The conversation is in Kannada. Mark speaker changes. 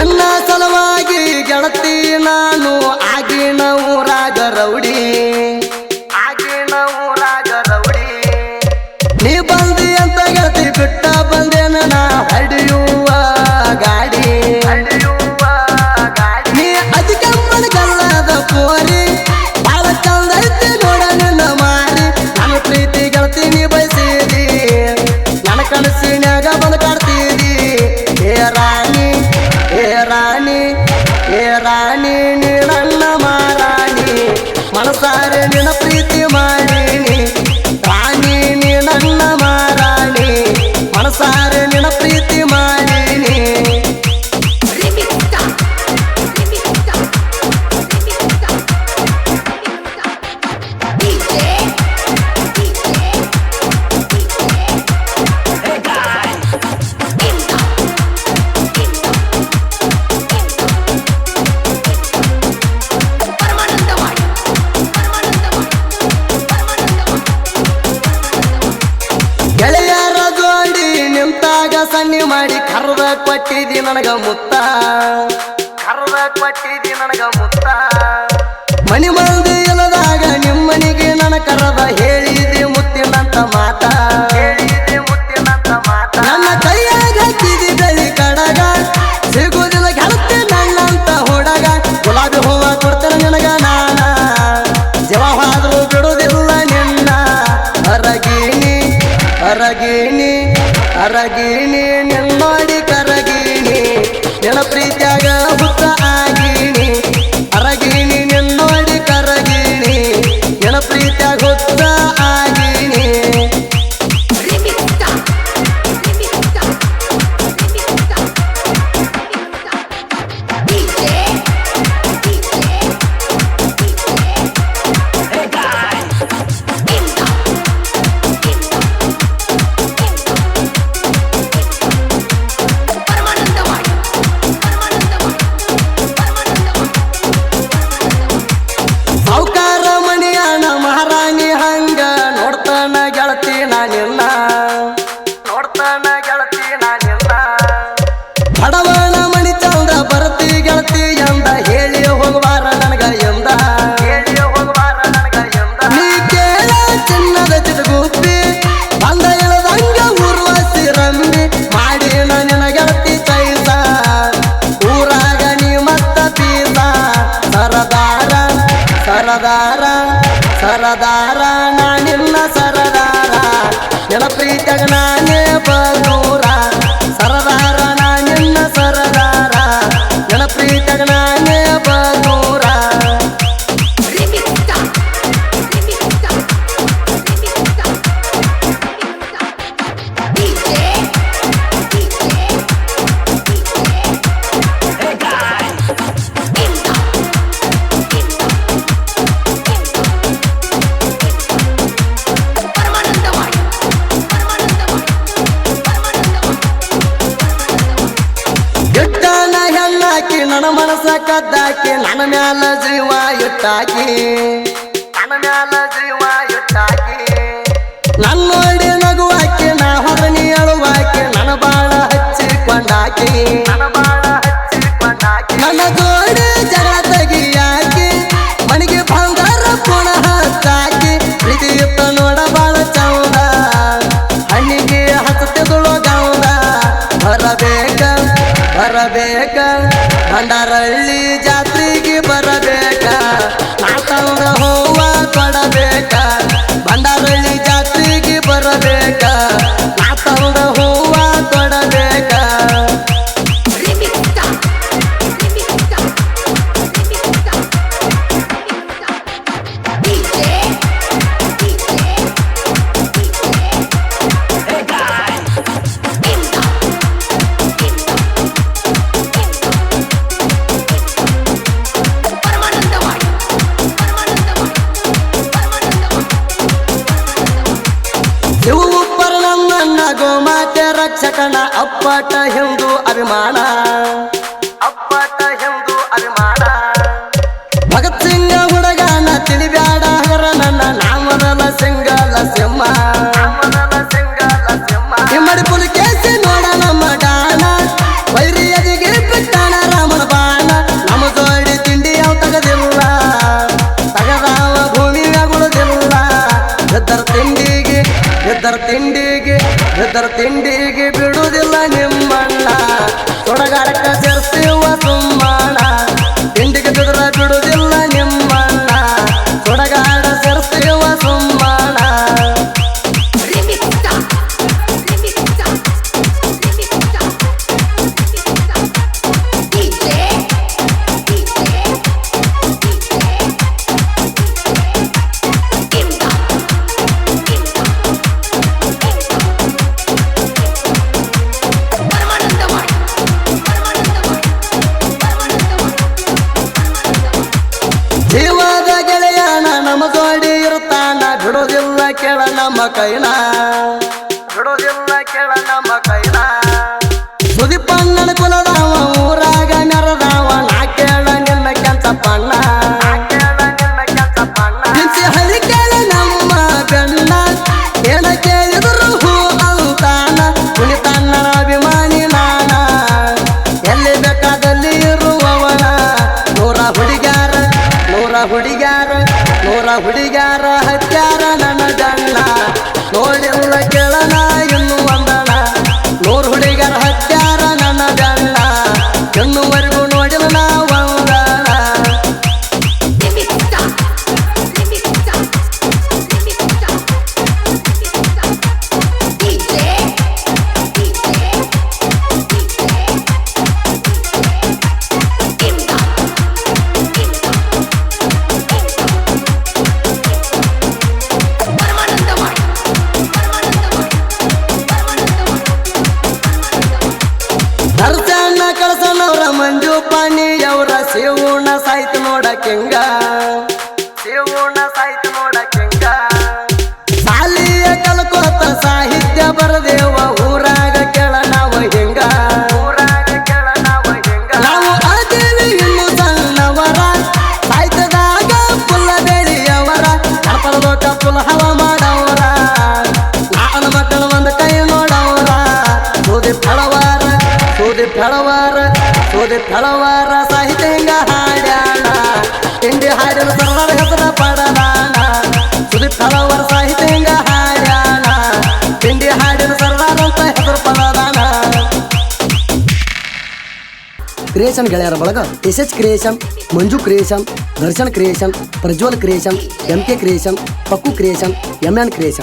Speaker 1: ಎನ್ನ ಸಲುವಾಗಿ ಗೆಳತಿ ನಾನು ನೆನಪ ಕರ್ದ ಕೊಟ್ಟಿದಿ ನನಗ ಮುತ್ತ. ಕರ್ದ ಕೊಟ್ಟಿದಿ ನನಗ ಮುತ್ತ. ಮನಿ ಮಂದಿ ಇಲ್ಲದಾಗ ನಿಮ್ಮನಿಗೆ ನನ್ನ ಕರದ ಹೇ ನನ್ನ ಮನಸ್ಸ ಕದ್ದಾಕಿ, ನನ್ನ ಮ್ಯಾಲ ಜೀವ ಇಟ್ಟಾಕಿ ನನ್ನ ಮ್ಯಾಲ ಜೀವ ಇಟ್ಟಾಕಿ ನನ್ನ ನಗುವಾಕೆ ನಗುವಾಕಿ, ನಾ ಹೊರನಿ ಅಳುವಾಕಿ ನನ್ನ ಬಾಳ ಹಚ್ಚಿಕೊಂಡಾಕಿ. ರಕ್ಷಕನ ಅಪ್ಪಟ ಎಂದು ಅಭಿಮಾನ. ಅಪ್ಪಟ ಹೆದರ ತಿಂಡಿಗೆ ಬಿಡುವುದಿಲ್ಲ ನಿಮ್ಮಣ್ಣ. ತೊಡಗಾಡಕ್ಕ ಸೇರ್ತೀವ ತುಂಬಣ್ಣ ಕೈಲಾ king ಕ್ರಿಯೇಷನ್ ಗೆಳೆಯರ ಬಳಗ S H creation Manju creation Darshan creation Prajwal creation M K creation Pakku creation M N creation